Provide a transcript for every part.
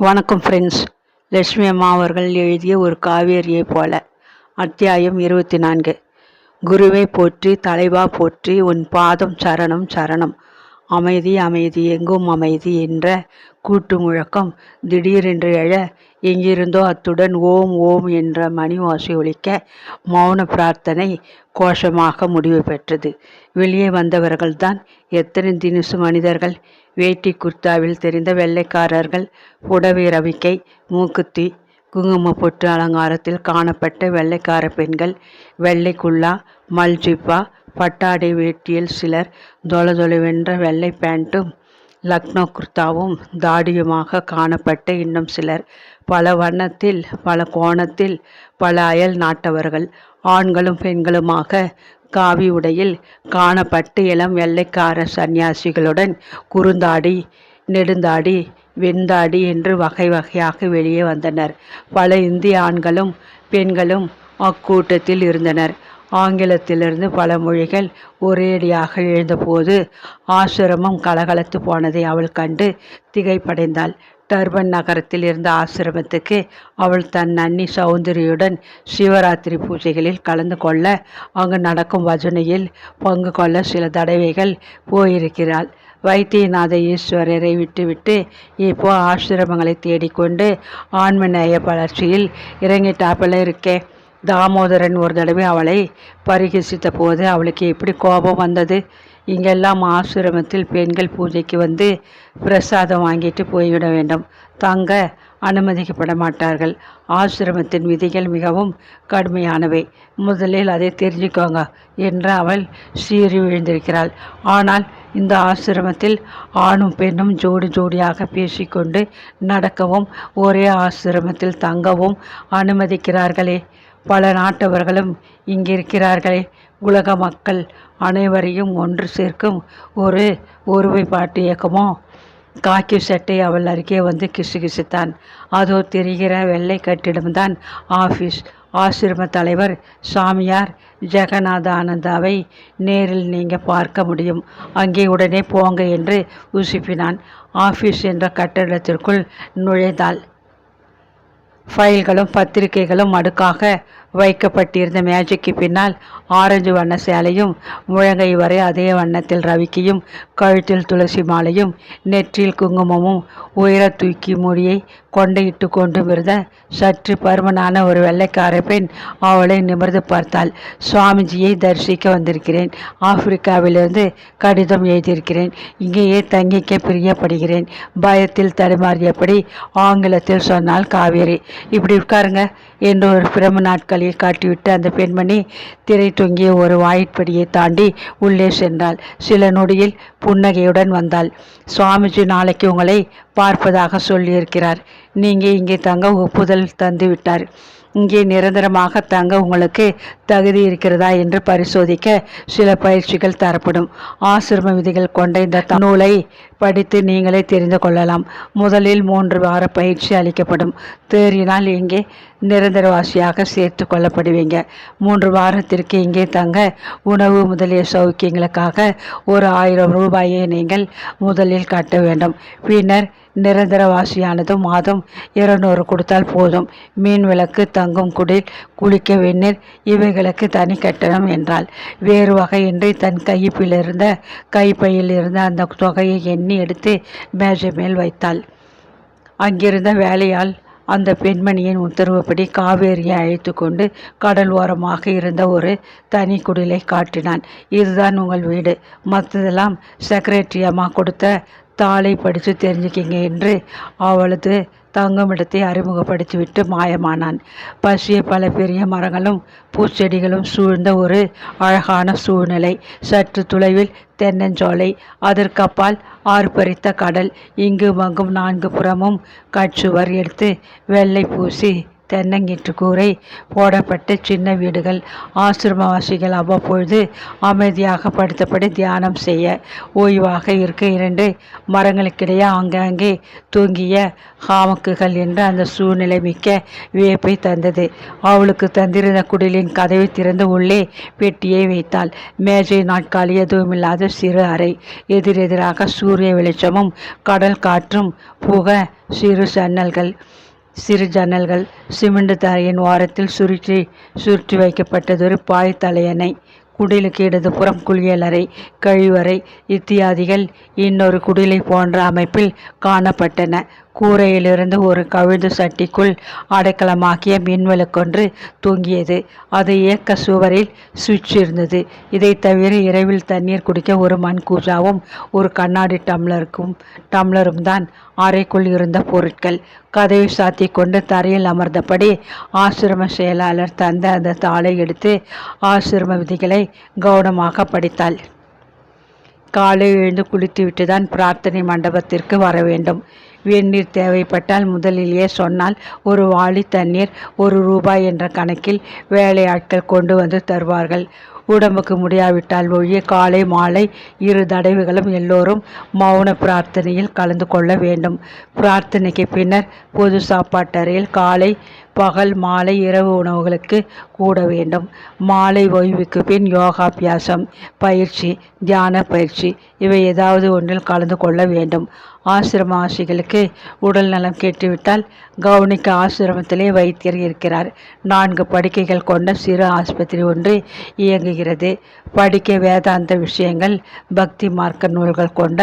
வணக்கம் ஃப்ரெண்ட்ஸ் லட்சுமி அம்மா அவர்கள் எழுதிய ஒரு காவேரியைப் போல. அத்தியாயம் இருபத்தி நான்கு குருவை போற்றி தலைவா போற்றி உன் பாதம் சரணம் சரணம். அமைதி அமைதி எங்கும் அமைதி என்ற கூட்டு முழக்கம் திடீரென்று எழ எங்கிருந்தோ அத்துடன் ஓம் ஓம் என்ற மணி ஓசை ஒழிக்க மௌன பிரார்த்தனை கோஷமாக முடிவு பெற்றது. வெளியே வந்தவர்கள்தான் எத்தனை தினுசு மனிதர்கள் வேட்டி குர்தாவில் தெரிந்த வெள்ளைக்காரர்கள் புடவை ரவிக்கை மூக்குத்தி குங்கும பொட்டு அலங்காரத்தில் காணப்பட்ட வெள்ளைக்கார பெண்கள் வெள்ளை குல்லா மல்ஜிப்பா பட்டாடை வேட்டியில் சிலர் தொலதொலைவென்ற வெள்ளை பேண்ட்டும் லக்னோ குர்தாவும் தாடியுமாக காணப்பட்ட இன்னும் சிலர். பல வண்ணத்தில் பல கோணத்தில் பல அயல் நாட்டவர்கள் ஆண்களும் பெண்களுமாக காவி உடையில் காணப்பட்டு இளம் வெள்ளைக்கார சந்நியாசிகளுடன் குறுந்தாடி நெடுந்தாடி வெண்தாடி என்று வகை வகையாக வெளியே வந்தனர். பல இந்திய ஆண்களும் பெண்களும் அக்கூட்டத்தில் இருந்தனர். ஆங்கிலத்திலிருந்து பல மொழிகள் ஒரேடியாக எழுந்தபோது ஆசிரமம் கலகலத்து போனதை அவள் கண்டு திகைப்படைந்தாள். டர்பன் நகரத்தில் இருந்த ஆசிரமத்துக்கு அவள் தன் அன்னி சௌந்தரியுடன் சிவராத்திரி பூஜைகளில் கலந்து கொள்ள அங்கு நடக்கும் பஜனையில் பங்கு கொள்ள சில தடவைகள் போயிருக்கிறாள். வைத்தியநாத ஈஸ்வரரை விட்டுவிட்டு இப்போ ஆசிரமங்களை தேடிக்கொண்டு ஆன்மநேய வளர்ச்சியில் இறங்கிட்டாப்பில் இருக்கே. தாமோதரன் ஒரு தடவை அவளை பரிகசித்த போது அவளுக்கு எப்படி கோபம் வந்தது? இங்கெல்லாம் ஆசிரமத்தில் பெண்கள் பூஜைக்கு வந்து பிரசாதம் வாங்கிட்டு போய்விட வேண்டும். தங்க அனுமதிக்கப்பட மாட்டார்கள். ஆசிரமத்தின் விதிகள் மிகவும் கடுமையானவை. முதலில் அதை தெரிஞ்சுக்கோங்க என்று அவள் சீறி விழுந்திருக்கிறாள். ஆனால் இந்த ஆசிரமத்தில் ஆணும் பெண்ணும் ஜோடி ஜோடியாக பேசிக்கொண்டு நடக்கவும் ஒரே ஆசிரமத்தில் தங்கவும் அனுமதிக்கிறார்களே. பல நாட்டவர்களும் இங்கிருக்கிறார்களே. உலக மக்கள் அனைவரையும் ஒன்று சேர்க்கும் ஒரு ஒருமைப்பாட்டு இயக்கமோ? காக்கி சட்டை அவள் அருகே வந்து கிசுகிசுத்தான் அதோ தெரிகிற வெள்ளை கட்டிடம்தான் ஆஃபீஸ் ஆசிரம தலைவர் சாமியார் ஜெகநாத ஆனந்தாவை நேரில் நீங்கள் பார்க்க முடியும். அங்கே உடனே போங்க என்று உசுப்பினான். ஆஃபீஸ் என்ற கட்டடத்திற்குள் நுழைந்தாள். ஃபைல்களும் பத்திரிகைகளும் அடுக்காக வைக்கப்பட்டிருந்த மேஜைக்கு பின்னால் ஆரஞ்சு வண்ண சேலையும் முழங்கை வரை அதே வண்ணத்தில் ரவிக்கையும் கழுத்தில் துளசி மாலையும் நெற்றியில் குங்குமமும் உயர தூக்கி முடியை கொண்டையிட்டு கொண்டு இருந்த சற்று பருமனான ஒரு வெள்ளைக்கார பெண் அவளை நிமிர்ந்து பார்த்தாள். சுவாமிஜியை தரிசிக்க வந்திருக்கிறேன். ஆப்பிரிக்காவிலிருந்து கடிதம் எழுதியிருக்கிறேன். இங்கேயே தங்கிக்க பிரியப்படுகிறேன். பயத்தில் தடுமாறியபடி ஆங்கிலத்தில் சொன்னால் காவேரி. இப்படி உட்காருங்க. என்று ஒரு பிரம நாட்களில் காட்டிவிட்டு அந்த பெண்மணி திரை தொங்கிய ஒரு வாயிற்படியை தாண்டி உள்ளே சென்றாள். சில நொடியில் புன்னகையுடன் வந்தாள். சுவாமிஜி நாளைக்கு உங்களை பார்ப்பதாக சொல்லியிருக்கிறார். நீங்கள் இங்கே தங்க ஒப்புதல் தந்து விட்டார். இங்கே நிரந்தரமாக தங்க உங்களுக்கு தகுதி இருக்கிறதா என்று பரிசோதிக்க சில பயிற்சிகள் தரப்படும். ஆசிரம விதிகள் கொண்ட இந்த நூலை படித்து நீங்களே தெரிந்து கொள்ளலாம். முதலில் மூன்று வார பயிற்சி அளிக்கப்படும். தேறினால் இங்கே நிரந்தரவாசியாக சேர்த்து கொள்ளப்படுவீங்க. மூன்று வாரத்திற்கு இங்கே தங்க உணவு முதலிய சௌக்கியங்களுக்காக ஒரு ஆயிரம் ரூபாயை நீங்கள் முதலில் கட்ட வேண்டும். பின்னர் நிரந்தரவாசியானதும் மாதம் இருநூறு கொடுத்தால் போதும். மீன் விளக்கு தங்கும் குடில் குளிக்க வெந்நீர் இவைகளுக்கு தனி கட்டணம் என்றால் வேறு வகையின்றி தன் கைப்பிலிருந்த கைப்பையில் இருந்த அந்த தொகையை எண்ணி எடுத்து மேஜை மேல் வைத்தாள். அங்கிருந்த வேலையால் அந்த பெண்மணியின் உத்தரவுப்படி காவேரியை அழைத்து கொண்டு கடல் ஓரமாக இருந்த ஒரு தனி குடிலை காட்டினான். இதுதான் உங்கள் வீடு. மற்றதெல்லாம் செக்ரட்டரி அம்மா கொடுத்த தாளை படித்து தெரிஞ்சுக்கிங்க என்று அவளது தங்குமிடத்தை அறிமுகப்படுத்திவிட்டு மாயமானான். பசிய பல பெரிய மரங்களும் பூச்செடிகளும் சூழ்ந்த ஒரு அழகான சூழ்நிலை. சற்று தொலைவில் தென்னஞ்சோலை அதற்கப்பால் ஆர்ப்பரித்த கடல். இங்கு மங்கும் நான்கு புறமும் கற்சுவர் எடுத்து வெள்ளை பூசி தென்னங்கீற்று கூரை போடப்பட்ட சின்ன வீடுகள். ஆசிரமவாசிகள் அவ்வப்பொழுது அமைதியாக படுத்தபடி தியானம் செய்ய ஓய்வாக இருக்க இரண்டு மரங்களுக்கிடையே ஆங்காங்கே தூங்கிய ஹாமக்குகள் என்று அந்த சூழ்நிலை மிக்க வியப்பை தந்தது. அவளுக்கு தந்திருந்த குடிலின் கதவை திறந்து உள்ளே பெட்டியை வைத்தாள். மேஜை நாட்காலி எதுவுமில்லாத சிறு அறை. எதிரெதிராக சூரிய வெளிச்சமும் கடல் காற்றும் புக சிறு ஜன்னல்கள் சிறு ஜன்னல்கள் சிமெண்ட் தரையின் ஓரத்தில் சுருற்றி சுருட்டி வைக்கப்பட்டதொரு பாய் தலையணை குடிலுக்கு இடதுபுறம் குளியலறை கழிவறை இத்தியாதிகள் இன்னொரு குடிலை போன்ற அமைப்பில் காணப்பட்டன. கூரையிலிருந்து ஒரு கவிழ்ந்து சட்டிக்குள் அடைக்கலமாக்கிய மின்விளக்கொன்று தூங்கியது. அது இயக்க சுவரில் சுவிட்ச் இருந்தது. இதை தவிர இரவில் தண்ணீர் குடிக்க ஒரு மண் கூஜாவும் ஒரு கண்ணாடி டம்ளருக்கும் டம்ளரும் தான் அறைக்குள் இருந்த பொருட்கள். கதவை சாத்தி கொண்டு தரையில் அமர்ந்தபடி ஆசிரம செயலாளர் தந்த அந்த தாளை எடுத்து ஆசிரம விதிகளை கவனமாக படித்தாள். காலை எழுந்து குளித்துவிட்டு தான் பிரார்த்தனை மண்டபத்திற்கு வர வேண்டும். வெந்நீர் தேவைப்பட்டால் முதலிலேயே சொன்னால் ஒரு வாளி தண்ணீர் ஒரு ரூபாய் என்ற கணக்கில் வேலையாட்கள் கொண்டு வந்து தருவார்கள். உடம்புக்கு முடியாவிட்டால் ஒழிய காலை மாலை இரு தடவைகளும் எல்லோரும் மௌன பிரார்த்தனையில் கலந்து கொள்ள வேண்டும். பிரார்த்தனைக்கு பின்னர் பொது சாப்பாட்டறையில் காலை பகல் மாலை இரவு உணவுகளுக்கு கூட வேண்டும். மாலை ஓய்வுக்கு பின் யோகாபியாசம் பயிற்சி தியான பயிற்சி இவை ஏதாவது ஒன்றில் கலந்து கொள்ள வேண்டும். ஆசிரம ஆசிகளுக்கு உடல் நலம் கேட்டுவிட்டால் கவனிக்க ஆசிரமத்திலே வைத்தியர் இருக்கிறார். நான்கு படுக்கைகள் கொண்ட சிறு ஆஸ்பத்திரி ஒன்று இயங்குகிறது. படிக்க வேதாந்த விஷயங்கள் பக்தி மார்க்க நூல்கள் கொண்ட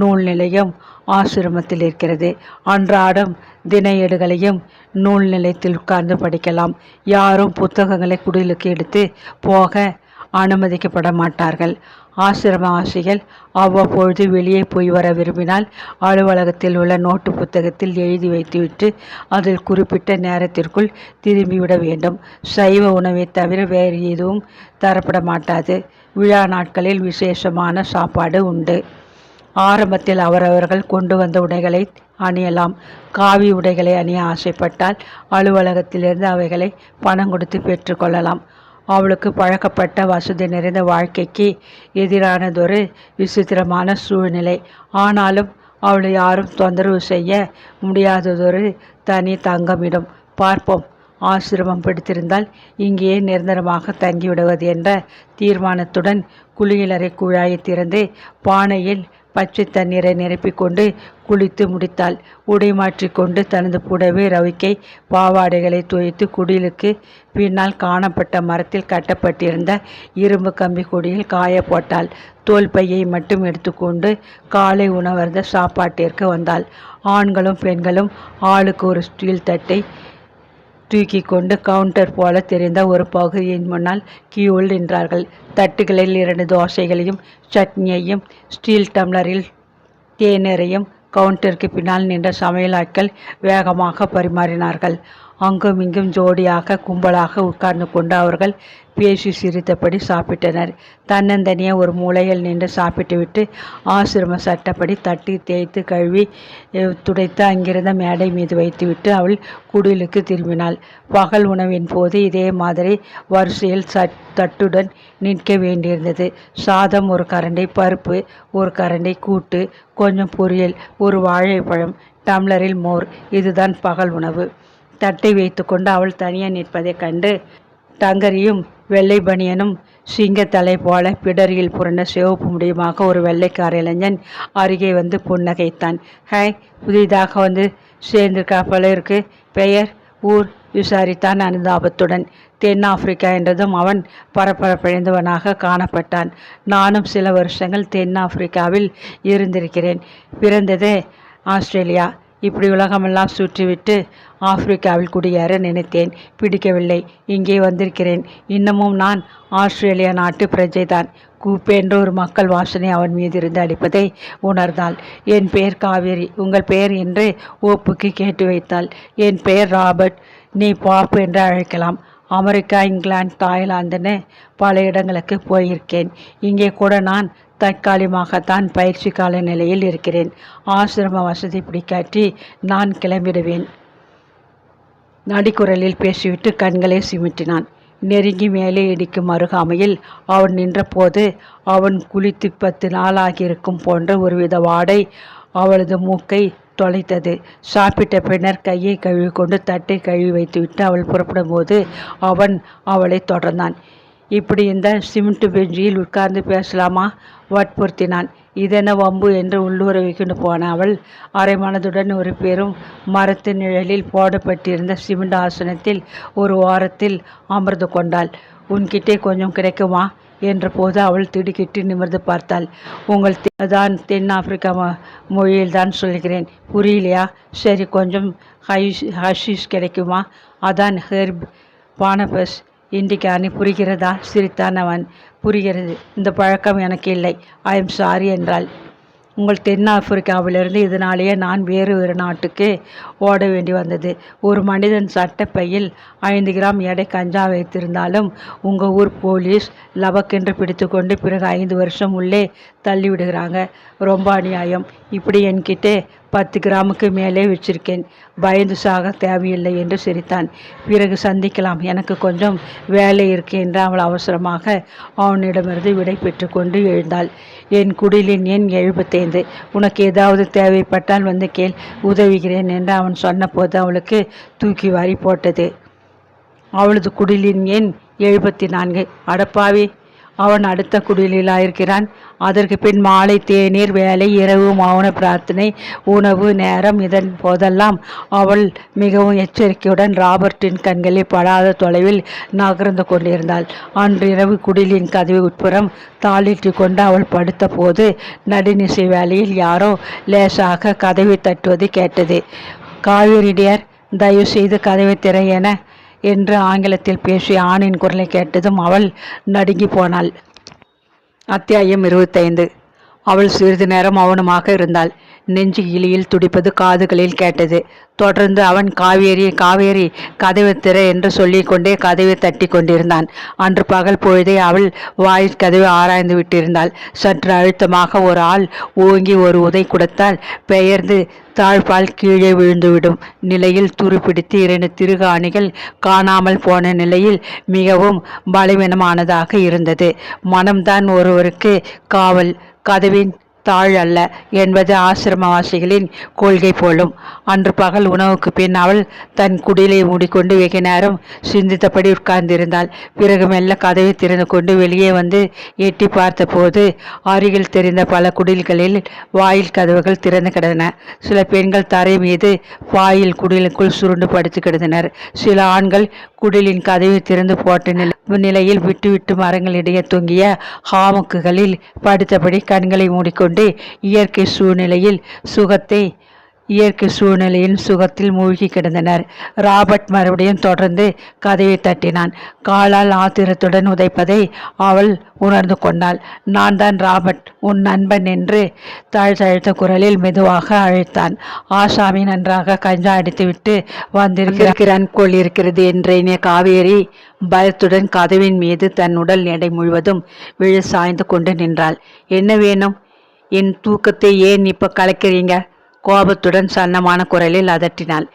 நூல் நிலையம் ஆசிரமத்தில் இருக்கிறது. அன்றாடம் தின ஏடுகளையும் நூல் நிலையத்தில் உட்கார்ந்து படிக்கலாம். யாரும் புத்தகங்களை குடிலுக்கு எடுத்து போக அனுமதிக்கப்பட மாட்டார்கள். ஆசிரம ஆசிரியர் அவ்வப்பொழுது வெளியே போய் வர விரும்பினால் அலுவலகத்தில் உள்ள நோட்டு புத்தகத்தில் எழுதி வைத்துவிட்டு அதில் குறிப்பிட்ட நேரத்திற்குள் திரும்பிவிட வேண்டும். சைவ உணவை தவிர வேறு எதுவும் தரப்பட மாட்டாது. விழா நாட்களில் விசேஷமான சாப்பாடு உண்டு. ஆரம்பத்தில் அவரவர்கள் கொண்டு வந்த உடைகளை அணியலாம். காவி உடைகளை அணிய ஆசைப்பட்டால் அலுவலகத்திலிருந்து அவைகளை பணம் கொடுத்து பெற்றுக்கொள்ளலாம் அவளுக்கு பழக்கப்பட்ட வசதி நிறைந்த வாழ்க்கைக்கு எதிரானதொரு விசித்திரமான சூழ்நிலை. ஆனாலும் அவளை யாரும் தொந்தரவு செய்ய முடியாததொரு தனி தங்கமிடம். பார்ப்போம். ஆசிரமம் பிடித்திருந்தால் இங்கேயே நிரந்தரமாக தங்கிவிடுவது என்ற தீர்மானத்துடன் குளியலறை குழாயை திறந்து பானையில் பச்சை தண்ணீரை நிரப்பிக்கொண்டு குளித்து முடித்தாள். உடை மாற்றிக்கொண்டு தனது புடவை ரவிக்கை பாவாடைகளை துவைத்து குடிலுக்கு பின்னால் காணப்பட்ட மரத்தில் கட்டப்பட்டிருந்த இரும்பு கம்பி கொடியில் காய போட்டாள். தோல் பையை மட்டும் எடுத்துக்கொண்டு காலை உணவருந்த சாப்பாட்டிற்கு வந்தாள். ஆண்களும் பெண்களும் ஆளுக்கு ஒரு ஸ்டீல் தட்டை தூக்கி கொண்டு கவுண்டர் போல தெரிந்த ஒரு பகுதியின் முன்னால் கியூவில் நின்றார்கள். தட்டுகளில் இரண்டு தோசைகளையும் சட்னியையும் ஸ்டீல் டம்ளரில் தேநீரையும் கவுண்டருக்கு பின்னால் நின்ற சமையலாட்கள் வேகமாக பரிமாறினார்கள். அங்கும் இங்கும் ஜோடியாக கும்பலாக உட்கார்ந்து கொண்டு அவர்கள் பேசி சிரித்தபடி சாப்பிட்டனர். தன்னந்தனியாக ஒரு மூலையில் நின்று சாப்பிட்டுவிட்டு ஆசிரம சட்டப்படி தட்டி தேய்த்து கழுவி துடைத்து அங்கிருந்த மேடை மீது வைத்துவிட்டு அவள் குடிலுக்கு திரும்பினாள். பகல் உணவின் போது இதே மாதிரி வரிசையில் சட் தட்டுடன் நிற்க வேண்டியிருந்தது. சாதம் ஒரு கரண்டை பருப்பு ஒரு கரண்டை கூட்டு கொஞ்சம் பொரியல் ஒரு வாழைப்பழம் டம்ளரில் மோர் இதுதான் பகல் உணவு. தட்டை வைத்துக்கொண்டு அவள் தனியாக நிற்பதைக் கண்டு டங்கரியும் வெள்ளை பனியனும் சிங்கத்தலை போல பிடரியில் புரண்ட சிவப்பு முடியுமாக ஒரு வெள்ளைக்கார இளைஞன் அருகே வந்து புன்னகைத்தான். ஹாய் புதிதாக வந்து சேர்ந்திருக்கா போல இருக்கு. பெயர் ஊர் விசாரித்தான் அனுதாபத்துடன் தென்னாப்பிரிக்கா என்றதும் அவன் பரபரப்படைந்தவனாக காணப்பட்டான். நானும் சில வருஷங்கள் தென்னாப்பிரிக்காவில் இருந்திருக்கிறேன். பிறந்ததே ஆஸ்திரேலியா. இப்படி உலகமெல்லாம் சுற்றிவிட்டு ஆப்பிரிக்காவில் குடியேற நினைத்தேன். பிடிக்கவில்லை. இங்கே வந்திருக்கிறேன். இன்னமும் நான் ஆஸ்திரேலியா நாட்டு பிரஜைதான். கூப்பென்ற ஒரு மக்கள் வாசனை அவன் மீது இருந்து அடிப்பதை உணர்ந்தாள். என் பெயர் காவேரி. உங்கள் பெயர் என்று ஓப்புக்கு கேட்டு வைத்தாள். என் பெயர் ராபர்ட். நீ பாப்பு என்று அழைக்கலாம். அமெரிக்கா இங்கிலாந்து தாய்லாந்துன்னு பல இடங்களுக்கு போயிருக்கேன். இங்கே கூட நான் தற்காலிகமாகத்தான் பயிற்சி கால நிலையில் இருக்கிறேன். ஆசிரம வசதி பிடிக்காட்டி நான் கிளம்பிடுவேன். நடிக்குரலில் பேசிவிட்டு கண்களை சிமிட்டினான். நெருங்கி மேலே இடிக்கும் அருகாமையில் அவன் நின்றபோது அவன் குளித்து பத்து நாளாகியிருக்கும் போன்ற ஒருவித வாடை அவளது மூக்கை தொலைத்தது. சாப்பிட்ட பின்னர் கையை கழுவி கொண்டு தட்டை கழுவி வைத்துவிட்டு அவள் புறப்படும் போது அவன் அவளை தொடர்ந்தான். இப்படி இந்த சிமெண்ட் பெஞ்சியில் உட்கார்ந்து பேசலாமா? வற்புறுத்தினான். இதென வம்பு என்று உள்ளுறவை கொண்டு போன அவள். அரை மனதுடன் ஒரு பெரும் மரத்து நிழலில் போடப்பட்டிருந்த சிமெண்ட் ஆசனத்தில் ஒரு ஓரத்தில் அமர்ந்து கொண்டாள். உன்கிட்டே கொஞ்சம் கிடைக்குமா? என்ற போது அவள் திடுக்கிட்டு நிமிர்ந்து பார்த்தாள். உங்கள் தான் தென்னாப்பிரிக்கா மொழியில் தான் சொல்கிறேன். புரியலையா? சரி கொஞ்சம் ஹைஷ் ஹஷிஷ் கிடைக்குமா? அதான் ஹெர்ப் பானபஸ் இண்டிகானி புரிகிறதா? சிரித்தான் அவன். புரிகிறது. இந்த பழக்கம் எனக்கு இல்லை. ஐ எம் சாரி என்றாள். உங்கள் தென்னாப்பிரிக்காவிலிருந்து இதனாலேயே நான் வேறு ஒரு நாட்டுக்கு ஓட வேண்டி வந்தது. ஒரு மனிதன் சட்டப்பையில் ஐந்து கிராம் எடை கஞ்சா வைத்திருந்தாலும் உங்கள் ஊர் போலீஸ் லபக்கென்று பிடித்து கொண்டு பிறகு ஐந்து வருஷம் உள்ளே தள்ளி விடுகிறாங்க. ரொம்ப அநியாயம். இப்படி என்கிட்ட பத்து கிராமுக்கு மேலே வச்சிருக்கேன். பயந்து சாக தேவையில்லை என்று சிரித்தான். பிறகு சந்திக்கலாம். எனக்கு கொஞ்சம் வேலை இருக்கு என்று அவள் அவசரமாக அவனிடமிருந்து விடை பெற்று கொண்டு எழுந்தாள். என் குடிலின் எண் எழுபத்தைந்து. உனக்கு ஏதாவது தேவைப்பட்டால் வந்து கேள். உதவுகிறேன் என்று அவன் சொன்னபோது அவளுக்கு தூக்கி வாரி போட்டது. அவளது குடிலின் எண் எழுபத்தி நான்கு அடப்பாவி. அவன் அடுத்த குடிலாயிருக்கிறான் அதற்கு பின் மாலை தேநீர் வேலை இரவு மௌன பிரார்த்தனை உணவு நேரம் இதன் போதெல்லாம் அவள் மிகவும் எச்சரிக்கையுடன் ராபர்ட்டின் கண்களில் படாத தொலைவில் நகர்ந்து கொண்டிருந்தாள். அன்றிரவு குடிலின் கதவு உட்புறம் தாளிட்டு கொண்டு அவள் படுத்த போது நடுநிசை வேலையில் யாரோ லேசாக கதவை தட்டுவது கேட்டது. காவிரிடியர் தயவு செய்து கதவை திற என என்று ஆங்கிலத்தில் பேசிய ஆணின் குரலை கேட்டதும் அவள் நடுங்கி போனாள். அத்தியாயம் இருபத்தைந்து. அவள் சிறிது நேரம் மௌனமாக இருந்தாள். நெஞ்சு இலியில் துடிப்பது காதுகளில் கேட்டது. தொடர்ந்து அவன் காவேரி காவேரி கதவை திற என்று சொல்லிக்கொண்டே கதவை தட்டி கொண்டிருந்தான். அன்று பகல் பொழுதே அவள் வாயில் கதவை ஆராய்ந்து விட்டிருந்தாள். சற்று அழுத்தமாக ஒரு ஆள் ஓங்கி ஒரு உதை கொடுத்தால் பெயர்ந்து தாழ்பால் கீழே விழுந்துவிடும். நிலையில் துருப்பிடித்து இரண்டு திருகாணிகள் காணாமல் போன நிலையில் மிகவும் பலவீனமானதாக இருந்தது. மனம்தான் ஒருவருக்கு காவல். கதவின் தாழ் அல்ல என்பது ஆசிரமவாசிகளின் கொள்கை போலும். அன்று பகல் உணவுக்கு பின் அவள் தன் குடிலை மூடிக்கொண்டு வெகு நேரம் சிந்தித்தபடி உட்கார்ந்திருந்தாள். பிறகு மெல்ல கதவை திறந்து கொண்டு வெளியே வந்து எட்டி பார்த்தபோது அருகில் தெரிந்த பல குடில்களில் வாயில் கதவுகள் திறந்து கிடந்தன. சில பெண்கள் தரை மீது வாயில் குடிலுக்குள் சுருண்டு படுத்து கிடந்தனர். சில ஆண்கள் குடிலின் கதவை திறந்து போட்ட நில நிலையில் விட்டு விட்டு மரங்களிடையே தொங்கிய ஹாமுக்குகளில் படுத்தபடி கண்களை மூடிக்கொண்டு இயற்கை சூழ்நிலையில் சுகத்தை இயற்கை சூழ்நிலையின் சுகத்தில் மூழ்கி கிடந்தனர். ராபர்ட் மறுபடியும் தொடர்ந்து கதவை தட்டினான். காலால் ஆத்திரத்துடன் உதைப்பதை அவள் உணர்ந்து கொண்டாள். நான் தான் ராபர்ட். உன் நண்பன் என்று தாழ்த்தழுத்த குரலில் மெதுவாக அழைத்தான். ஆசாமி நன்றாக கஞ்சா அடித்துவிட்டு வந்திருக்கிறான். கோள் இருக்கிறது என்றேனே காவேரி பயத்துடன் கதவின் மீது தன் உடல் எடை முழுவதும் விழு சாய்ந்து கொண்டு நின்றாள். என்ன வேணும்? என் தூக்கத்தை ஏன் இப்போ கலைக்கிறீங்க? கோபத்துடன் சன்னமான குரலில் அதட்டினாள்.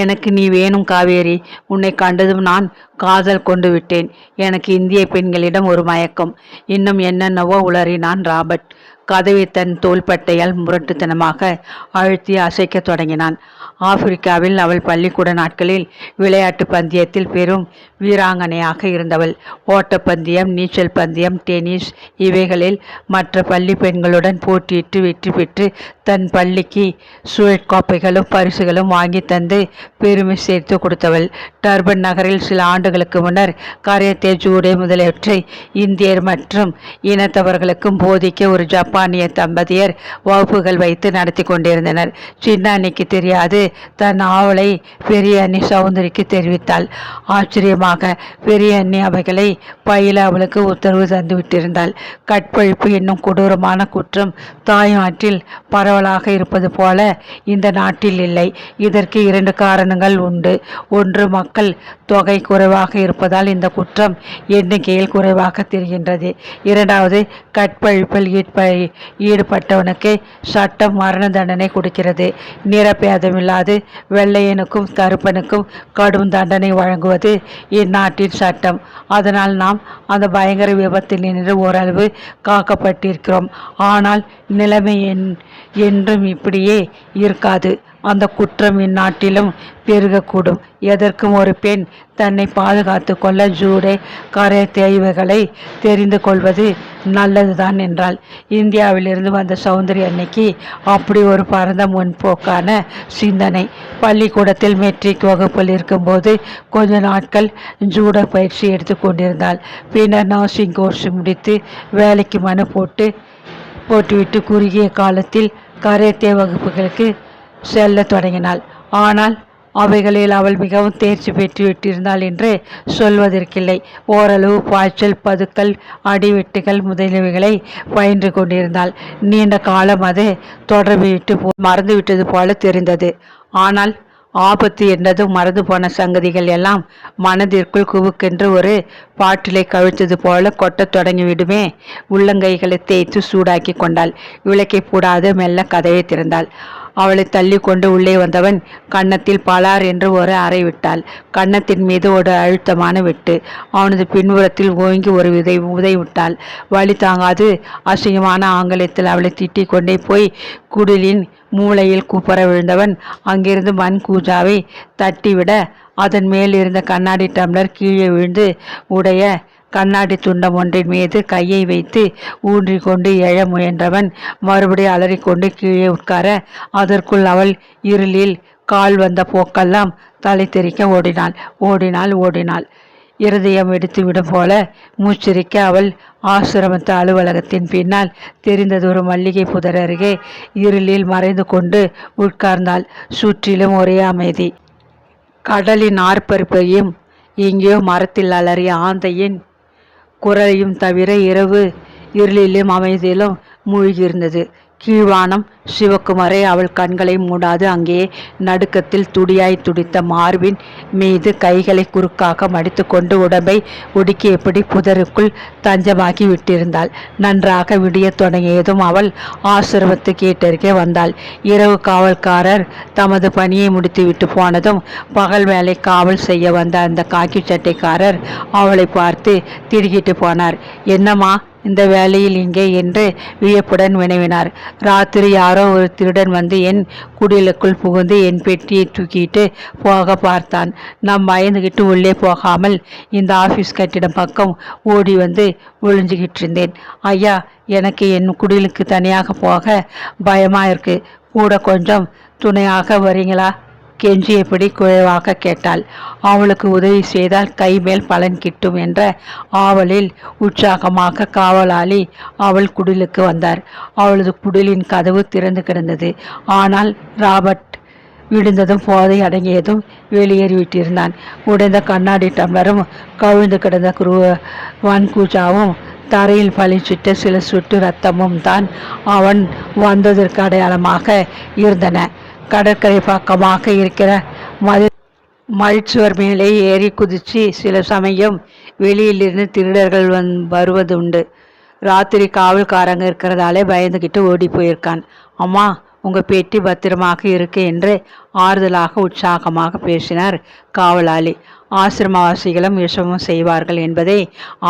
எனக்கு நீ வேணும் காவேரி. உன்னை கண்டதும் நான் காதல் கொண்டு விட்டேன். எனக்கு இந்திய பெண்களிடம் ஒரு மயக்கம். இன்னும் என்னென்னவோ உளறினான் ராபர்ட். கதவை தன் தோள்பட்டையால் முரட்டுத்தனமாக அழுத்தி அசைக்கத் தொடங்கினான். ஆப்பிரிக்காவில் அவள் பள்ளிக்கூட நாட்களில் விளையாட்டு பந்தயத்தில் பெரும் வீராங்கனையாக இருந்தவள். ஓட்டப்பந்தயம் நீச்சல் பந்தயம் டென்னிஸ் இவைகளில் மற்ற பள்ளி பெண்களுடன் போட்டியிட்டு வெற்றி பெற்று தன் பள்ளிக்கு சுழற்கோப்பைகளும் பரிசுகளும் வாங்கி தந்து பெருமை சேர்த்து கொடுத்தவள். டர்பன் நகரில் சில ஆண்டுகளுக்கு முன்னர் கரேத்தே ஜூடே முதலியவற்றை இந்தியர் மற்றும் இனத்தவர்களுக்கும் போதிக்க ஒரு ஜப்பானிய தம்பதியர் வகுப்புகள் வைத்து நடத்தி கொண்டிருந்தனர். சின்ன அன்னைக்கு தெரியாது தன் ஆவலை பெரிய அண்ணி சௌந்தரிக்கு தெரிவித்தாள். ஆச்சரியமாக பெரிய அண்ணி அவைகளை பயில அவளுக்கு உத்தரவு தந்துவிட்டிருந்தாள் கற்பழிப்பு என்னும் கொடூரமான குற்றம் தாய்நாட்டில் பரவலாக இருப்பது போல இந்த நாட்டில் இல்லை. இதற்கு இரண்டு காரணங்கள் உண்டு. ஒன்று மக்கள் தொகை குறைவாக இருப்பதால் இந்த குற்றம் எண்ணிக்கையில் குறைவாக தெரிகின்றது. இரண்டாவது கற்பழிப்பில் ஈடுபட்டவனுக்கு சட்டம் மரண தண்டனை கொடுக்கிறது. நிறபேதமில்லாது வெள்ளையனுக்கும் கருப்பனுக்கும் கடும் தண்டனை வழங்குவது இந்நாட்டின் சட்டம். அதனால் நாம் அந்த பயங்கர விபத்தில் நின்று ஓரளவு காக்கப்பட்டிருக்கிறோம். ஆனால் நிலைமை என் என்றும் இப்படியே இருக்காது. அந்த குற்றம் இந்நாட்டிலும் பெருகக்கூடும். எதற்கும் ஒரு பெண் தன்னை பாதுகாத்து கொள்ள ஜூடை கரை தேய்வுகளை தெரிந்து கொள்வது நல்லதுதான் என்றால் இந்தியாவிலிருந்து வந்த சௌந்தரி அன்னைக்கு அப்படி ஒரு பரந்த முன்போக்கான சிந்தனை. பள்ளிக்கூடத்தில் மெட்ரிக் வகுப்பில் இருக்கும்போது கொஞ்ச நாட்கள் ஜூடோ பயிற்சி எடுத்து கொண்டிருந்தாள். பின்னர் நர்சிங் கோர்ஸ் முடித்து வேலைக்கு மனு போட்டு போட்டுவிட்டு குறுகிய காலத்தில் கரேத்தே வகுப்புகளுக்கு செல்லத் தொடங்கினாள். ஆனால் அவைகளில் அவள் மிகவும் தேர்ச்சி பெற்று விட்டிருந்தாள் என்று சொல்வதற்கில்லை. ஓரளவு பாய்ச்சல் பதுக்கல் அடிவெட்டுகள் முதலியவைகளை பயின்று கொண்டிருந்தாள். நீண்ட காலம் அது தொடர்பு விட்டு போ மறந்துவிட்டது போல தெரிந்தது. ஆனால் ஆபத்து என்றதும் மறந்து போன சங்கதிகள் எல்லாம் மனதிற்குள் குவுக்கென்று ஒரு பாட்டிலை கழித்தது போல கொட்டத் தொடங்கிவிடுமே. உள்ளங்கைகளை தேய்த்து சூடாக்கி கொண்டாள். விளக்கை போடாது மெல்ல கதவை திறந்தாள். அவளை தள்ளி கொண்டு உள்ளே வந்தவன் கன்னத்தில் பலார் என்று ஒரு அறை விட்டாள். கன்னத்தின் மீது ஒரு அழுத்தமான வெட்டு. அவனது பின்புறத்தில் ஓங்கி ஒரு விதை உதை விட்டாள். வழி தாங்காது. அசிங்கமான ஆங்கிலத்தில் அவளை திட்டிக் கொண்டே போய் குடிலின் மூளையில் கூப்பர விழுந்தவன் அங்கிருந்து மண் கூஜாவை தட்டிவிட அதன் மேல் இருந்த கண்ணாடி டம்ளர் கீழே விழுந்து உடைய கண்ணாடி துண்டம் ஒன்றின் மீது கையை வைத்து ஊன்றிக்கொண்டு எழ முயன்றவன் மறுபடியும் அலறிக்கொண்டு கீழே உட்கார அதற்குள் அவள் இருளில் கால் வந்த போக்கெல்லாம் தலை தெறிக்க ஓடினாள். ஓடினாள் ஓடினாள். இருதயம் வெடித்துவிடும் போல மூச்சிரிக்க அவள் ஆசிரமத்து அலுவலகத்தின் பின்னால் தெரிந்ததொரு மல்லிகை புதர் அருகே இருளில் மறைந்து கொண்டு உட்கார்ந்தாள். சுற்றிலும் ஒரே அமைதி. கடலின் ஆர்ப்பரிப்பையும் எங்கேயோ மரத்தில் அலறிய ஆந்தையின் குரலையும் தவிர இரவு இருளிலும் அமைதியிலும் மூழ்கியிருந்தது. கீழ்வானம் சிவக்குமரை அவள் கண்களை மூடாது. அங்கே நடுக்கத்தில் துடியாய் துடித்த மார்பின் மீது கைகளை குறுக்காக மடித்துக்கொண்டு உடம்பை ஒடுக்கியபடி புதருக்குள் தஞ்சமாக்கி விட்டிருந்தாள். நன்றாக விடியத் தொடங்கியதும் அவள் ஆசிரமத்து கேட்டருகே வந்தாள். இரவு காவல்காரர் தமது பணியை முடித்துவிட்டு போனதும் பகல் வேலை காவல் செய்ய வந்த அந்த காக்கி சட்டைக்காரர் அவளை பார்த்து திருகிட்டு போனார். என்னம்மா இந்த வேலையில் இங்கே என்று வியப்புடன் வினவினார். ராத்திரி யாரோ ஒரு திருடன் வந்து என் குடிலுக்குள் புகுந்து என் பெட்டியை தூக்கிட்டு போக பார்த்தான். நாம் பயந்துகிட்டு உள்ளே போகாமல் இந்த ஆஃபீஸ் கட்டிடம் பக்கம் ஓடி வந்து ஒளிஞ்சுக்கிட்டு இருந்தேன். ஐயா எனக்கு என் குடிலுக்கு தனியாக போக பயமாக இருக்குது கூட கொஞ்சம் துணையாக வரீங்களா? கெஞ்சியபடி குறைவாக கேட்டாள். அவளுக்கு உதவி செய்தால் கைமேல் பலன் கிட்டும் என்ற ஆவலில் உற்சாகமாக காவலாளி அவள் குடிலுக்கு வந்தார். அவளது குடிலின் கதவு திறந்து கிடந்தது. ஆனால் ராபர்ட் விழுந்ததும் போதை அடங்கியதும் வெளியேறிவிட்டிருந்தான். உடைந்த கண்ணாடி டம்ளரும் கவிழ்ந்து கிடந்த குரு வன்கூஜாவும் தரையில் பழிச்சிட்ட சில சுட்டு ரத்தமும் தான் அவன் வந்ததற்கு அடையாளமாக இருந்தன. கடற்கரை பக்கமாக இருக்கிற மது மல்சுவர் மேலே ஏறி குதிச்சு சில சமயம் வெளியிலிருந்து திருடர்கள் வந் வருவது உண்டு ராத்திரி காவல்காரங்க இருக்கிறதாலே பயந்துக்கிட்டு ஓடி போயிருக்கான். அம்மா உங்கள் பேட்டி பத்திரமாக இருக்கு என்று ஆறுதலாக உற்சாகமாக பேசினார் காவலாளி. ஆசிரமவாசிகளும் விஷமம் செய்வார்கள் என்பதை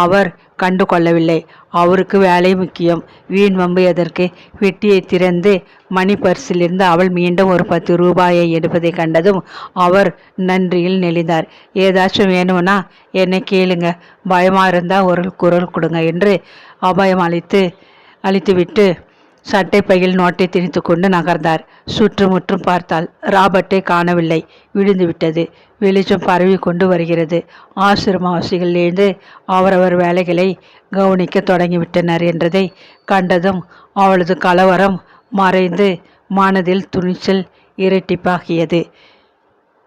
அவர் கண்டு கொள்ளவில்லை அவருக்கு வேலை முக்கியம். வீண் வம்பு எதற்கு? வெட்டியை திறந்து மணி பர்சிலிருந்து அவள் மீண்டும் ஒரு பத்து ரூபாயை எடுப்பதை கண்டதும் அவர் நன்றியில் நெளிந்தார். ஏதாச்சும் வேணும்னா என்னை கேளுங்க. பயமாக இருந்தால் ஒரு குரல் கொடுங்க என்று அபயம் அளித்து அளித்துவிட்டு சட்டை பையில் நோட்டை திணித்து கொண்டு நகர்ந்தார். சுற்றுமுற்றும் பார்த்தால் ராபர்ட்டை காணவில்லை. விழுந்துவிட்டது வெளிச்சம் பரவி கொண்டு வருகிறது. ஆசிரமவாசிகளிலிருந்து அவரவர் வேலைகளை கவனிக்க தொடங்கிவிட்டனர் என்றதை கண்டதும் அவளது கலவரம் மறைந்து மனதில் துணிச்சல் இரட்டிப்பாகியது.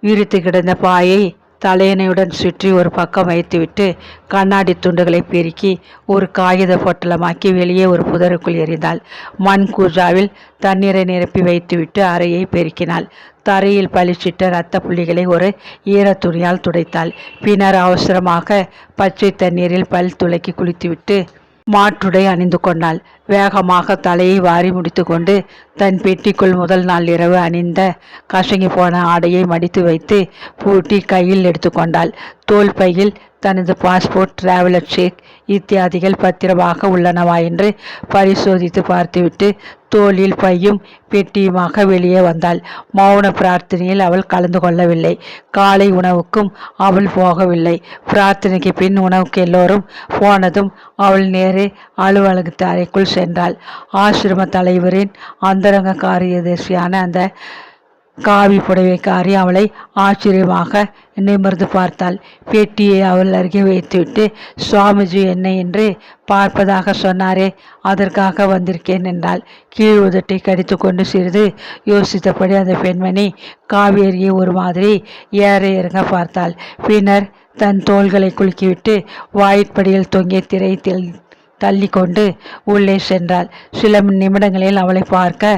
விரித்து கிடந்த பாயை தலையணையுடன் சுற்றி ஒரு பக்கம் வைத்துவிட்டு கண்ணாடி துண்டுகளை பெருக்கி ஒரு காகித பொட்டலமாக்கி வெளியே ஒரு புதருக்குள் எறிந்தாள். மண் கூஜாவில் தண்ணீரை நிரப்பி வைத்துவிட்டு அறையை பெருக்கினாள். தரையில் பளிச்சிட்ட இரத்த புள்ளிகளை ஒரு ஈரத்துணியால் துடைத்தாள். பின்னர் அவசரமாக பச்சை தண்ணீரில் பல் துளக்கி குளித்துவிட்டு மாற்றுடை அணிந்து கொண்டாள். வேகமாக தலையை வாரி முடித்துக்கொண்டு தன் பெட்டிக்குள் முதல் நாள் இரவு அணிந்த கசங்கி போன ஆடையை மடித்து வைத்து பூட்டி கையில் எடுத்துக்கொண்டாள் தோல் பையில் தனது பாஸ்போர்ட் டிராவலர் செக் இத்தியாதிகள் பத்திரமாக உள்ளனவா என்று பரிசோதித்து பார்த்துவிட்டு தோளில் பையும் பெட்டியுமாக வெளியே வந்தாள். மௌன பிரார்த்தனையில் அவள் கலந்து கொள்ளவில்லை. காலை உணவுக்கும் அவள் போகவில்லை. பிரார்த்தனைக்கு பின் உணவுக்கு எல்லோரும் போனதும் அவள் நேரே அலுவலகத்து அறைக்குள் சென்றாள். ஆசிரம தலைவரின் அந்தரங்க காரியதர்சியான அந்த காவி புடவைக்காரி அவளை ஆச்சரியமாக நிமிர்ந்து பார்த்தாள். பெட்டியை அவள் அருகே வைத்துவிட்டு சுவாமிஜி என்ன என்று பார்ப்பதாக சொன்னாரே அதற்காக வந்திருக்கேன் என்றாள். கீழ் உதட்டை கடித்து கொண்டு சிறிது யோசித்தபடி அந்த பெண்மணி காவேரியை ஒரு மாதிரி ஏற இறங்க பார்த்தாள். பின்னர் தன் தோள்களை குலுக்கிவிட்டு வாயிற்படியில் தொங்கிய திரை தள்ளி கொண்டு உள்ளே சென்றாள். சில நிமிடங்களில் அவளை பார்க்க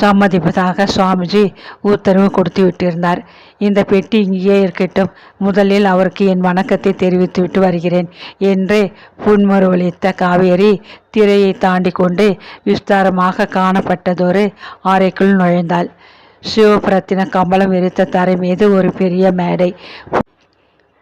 சம்மதிப்பதாக சுவாமிஜி உத்தரவு கொடுத்து விட்டிருந்தார். இந்த பெட்டி இங்கேயே இருக்கட்டும். முதலில் அவருக்கு என் வணக்கத்தை தெரிவித்துவிட்டு வருகிறேன் என்று புன்முறுவளித்த காவேரி திரையை தாண்டி கொண்டு விஸ்தாரமாக காணப்பட்டதொரு அறைக்குள் நுழைந்தாள். சிவபிரத்தின கம்பளம் விரித்த தரை மீது ஒரு பெரிய மேடை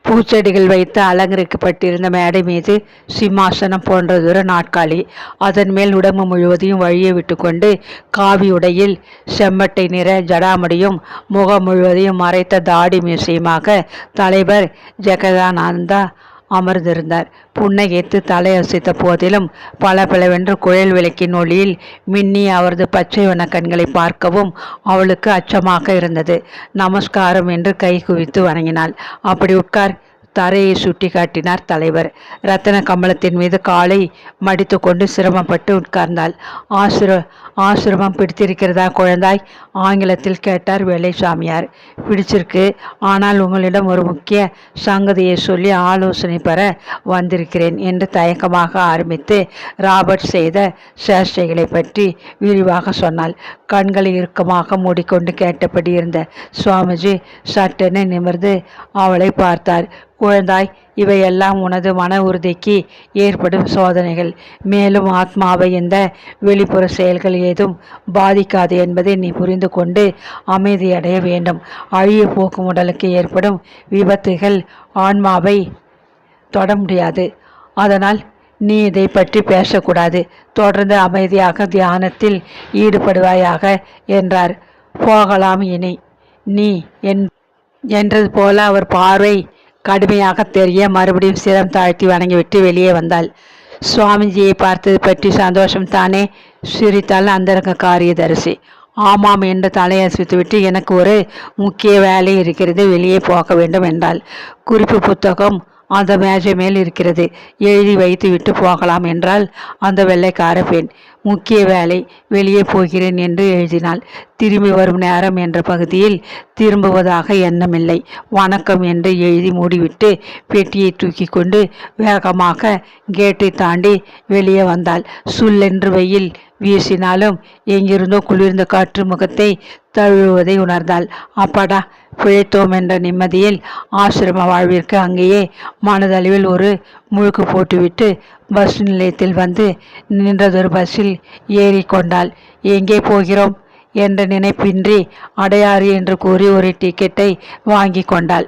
பூச்செடிகள் வைத்து அலங்கரிக்கப்பட்டிருந்த மேடை மீது சிம்மாசனம் போன்றதொரு நாட்காலி அதன் மேல் உடம்பு முழுவதையும் வழிய விட்டுக்கொண்டு காவி உடையில் செம்மட்டை நிற ஜடாமடியும் முகம் முழுவதையும் மறைத்த தாடி மீசையுமாக தலைவர் ஜெகதானந்தா அமர்ந்திருந்தார். புன்னகைத்து தலையசைத்த போதிலும் பல பலவென்று குழல் விளக்கின் ஒளியில் மின்னி அவரது பச்சை வண்ண கண்களை பார்க்கவும் அவளுக்கு அச்சமாக இருந்தது. நமஸ்காரம் என்று கை குவித்து வணங்கினாள். அப்படி உட்கார். தரையை சுட்டி காட்டினார் தலைவர். ரத்தன கமலத்தின் மீது காலை மடித்து கொண்டு சிரமப்பட்டு உட்கார்ந்தாள். ஆசிர ஆசிரமம் பிடித்திருக்கிறதா குழந்தாய்? ஆங்கிலத்தில் கேட்டார் வேலைசாமியார் பிடிச்சிருக்கு. ஆனால் உங்களிடம் ஒரு முக்கிய சங்கதியை சொல்லி ஆலோசனை பெற வந்திருக்கிறேன் என்று தயக்கமாக ஆரம்பித்து ராபர்ட் செய்த சேஷ்டைகளை பற்றி விரிவாக சொன்னாள். கண்களை இறுக்கமாக மூடிக்கொண்டு கேட்டபடி இருந்த சுவாமிஜி சட்டென நிமிர்ந்து அவளை பார்த்தார். குழந்தாய் இவையெல்லாம் உனது மன உறுதிக்கு ஏற்படும் சோதனைகள். மேலும் ஆத்மாவை இந்த வெளிப்புற செயல்கள் ஏதும் பாதிக்காது என்பதை நீ புரிந்து கொண்டு அமைதியடைய வேண்டும். அழிய போக்கும் உடலுக்கு ஏற்படும் விபத்துகள் ஆன்மாவை தொட முடியாது. அதனால் நீ இதை பற்றி பேசக்கூடாது. தொடர்ந்து அமைதியாக தியானத்தில் ஈடுபடுவாயாக என்றார். போகலாம் இனி. நீ என் என்றது போல அவர் பார்வை கடுமையாக தெரிய மறுபடியும் சிரம் தாழ்த்தி வணங்கிவிட்டு வெளியே வந்தாள். சுவாமிஜியை பார்த்தது பற்றி சந்தோஷம் தானே? சிரித்தாள் அந்தரங்க காரியதரிசி. ஆமாம் என்று தலையசித்துவிட்டு எனக்கு ஒரு முக்கிய வேலை இருக்கிறது வெளியே போக வேண்டும் என்றாள். குறிப்பு புத்தகம் அந்த மேஜை மேல் இருக்கிறது. எழுதி வைத்து விட்டு போகலாம் என்றால் அந்த வெள்ளைக்கார பெண். முக்கிய வேலை வெளியே போகிறேன் என்று எழுதினாள். திரும்பி வரும் நேரம் என்ற பகுதியில் திரும்புவதாக எண்ணமில்லை. வணக்கம் என்று எழுதி மூடிவிட்டு பெட்டியை தூக்கி கொண்டு வேகமாக கேட்டை தாண்டி வெளியே வந்தாள். சுல்லென்று வெயில் வீசினாலும் எங்கிருந்தோ குளிர்ந்த காற்று முகத்தை தழுவுவதை உணர்ந்தாள். அப்பாடா பிழைத்தோம் என்ற நிம்மதியில் ஆசிரம வாழ்விற்கு அங்கேயே மனதளவில் ஒரு முழுக்கு போட்டுவிட்டு பஸ் நிலையத்தில் வந்து நின்றதொரு பஸ்ஸில் ஏறி கொண்டாள். எங்கே போகிறோம்? என்ற நினைப்பின்றி அடையாறு என்று கூறி ஒரு டிக்கெட்டை வாங்கி கொண்டாள்.